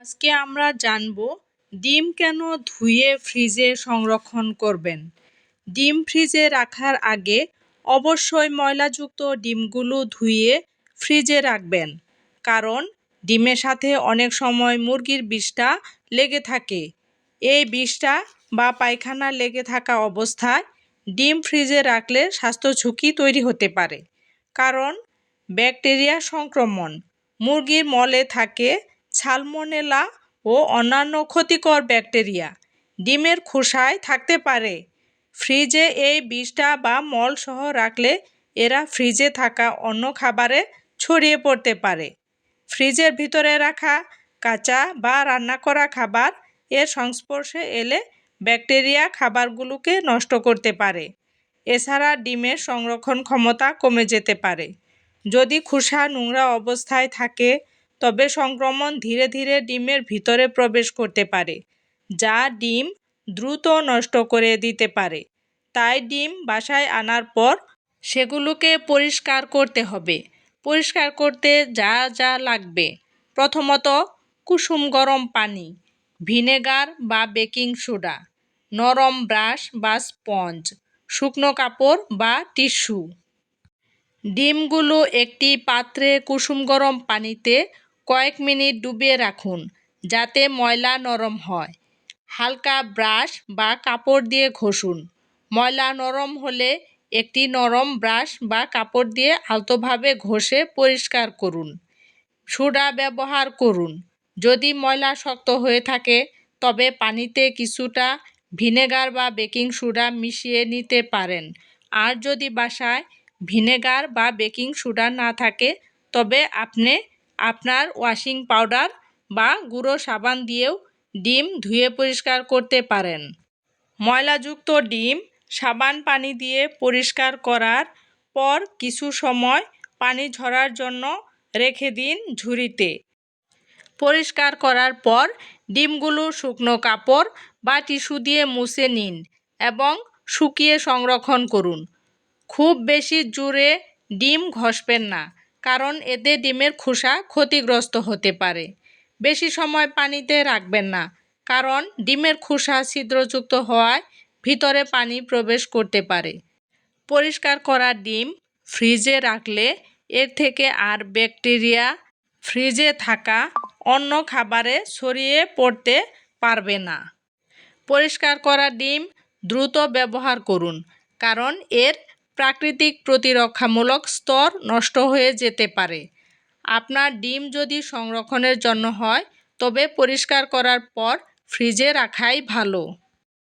আজকে আমরা জানব, ডিম কেন ধুয়ে ফ্রিজে সংরক্ষণ করবেন? ডিম ফ্রিজে রাখার আগে অবশ্যই ময়লাযুক্ত ডিমগুলো ধুয়ে ফ্রিজে রাখবেন। কারণ ডিমের সাথে অনেক সময় মুরগির বিষটা লেগে থাকে। এই বিষটা বা পায়খানা লেগে থাকা অবস্থায় ডিম ফ্রিজে রাখলে স্বাস্থ্য ঝুঁকি তৈরি হতে পারে। কারণ ব্যাকটেরিয়া সংক্রমণ, মুরগির মলে থাকে সালমোনেলা ও অন্যান্য ক্ষতিকর ব্যাকটেরিয়া। ডিমের খোসায় থাকতে পারে। ফ্রিজে এই বিষটা বা মল সহ রাখলে এরা ফ্রিজে থাকা অন্য খাবারে ছড়িয়ে পড়তে পারে। ফ্রিজের ভিতরে রাখা কাঁচা বা রান্না করা খাবার এর সংস্পর্শে এলে ব্যাকটেরিয়া খাবারগুলোকে নষ্ট করতে পারে। এছাড়া ডিমের সংরক্ষণ ক্ষমতা কমে যেতে পারে। যদি খোসা নোংরা অবস্থায় থাকে তবে সংক্রমণ ধীরে ধীরে ডিমের ভিতরে প্রবেশ করতে পারে, যা ডিম দ্রুত নষ্ট করে দিতে পারে। তাই ডিম বাসায় আনার পর সেগুলোকে পরিষ্কার করতে হবে। পরিষ্কার করতে যা যা লাগবে। প্রথমত কুসুম গরম পানি, ভিনেগার বা বেকিং সোডা, নরম ব্রাশ বা স্পঞ্জ, শুকনো কাপড় বা টিস্যু। ডিমগুলো একটি পাত্রে কুসুম গরম পানিতে কয়েক মিনিট ডুবিয়ে রাখুন, যাতে ময়লা নরম হয়। হালকা ব্রাশ বা কাপড় দিয়ে ঘষুন। ময়লা নরম হলে একটি নরম ব্রাশ বা কাপড় দিয়ে আলতোভাবে ঘষে পরিষ্কার করুন। সোডা ব্যবহার করুন। যদি ময়লা শক্ত হয়ে থাকে, তবে পানিতে কিছুটা ভিনেগার বা বেকিং সোডা মিশিয়ে নিতে পারেন। আর যদি বাসায় ভিনেগার বা বেকিং সোডা না থাকে, তবে আপনি আপনার ওয়াশিং পাউডার বা গুঁড়ো সাবান দিয়েও ডিম ধুয়ে পরিষ্কার করতে পারেন। ময়লাযুক্ত ডিম সাবান পানি দিয়ে পরিষ্কার করার পর কিছু সময় পানি ঝরার জন্য রেখে দিন ঝুড়িতে। পরিষ্কার করার পর ডিমগুলো শুকনো কাপড় বা টিস্যু দিয়ে মুছে নিন এবং শুকিয়ে সংরক্ষণ করুন। খুব বেশি জোরে ডিম ঘষবেন না। কারণ এতে ডিমের খোসা ক্ষতিগ্রস্ত হতে পারে। বেশি সময় পানিতে রাখবেন না, কারণ ডিমের খোসা ছিদ্রযুক্ত হওয়ায় ভিতরে পানি প্রবেশ করতে পারে। পরিষ্কার করা ডিম ফ্রিজে রাখলে এর থেকে আর ব্যাকটেরিয়া ফ্রিজে থাকা অন্য খাবারে ছড়িয়ে পড়তে পারবে না। পরিষ্কার করা ডিম দ্রুত ব্যবহার করুন, কারণ এর প্রাকৃতিক প্রতিরক্ষামূলক স্তর নষ্ট হয়ে যেতে পারে। আপনার ডিম যদি সংরক্ষণের জন্য হয়, তবে পরিষ্কার করার পর ফ্রিজে রাখাই ভালো।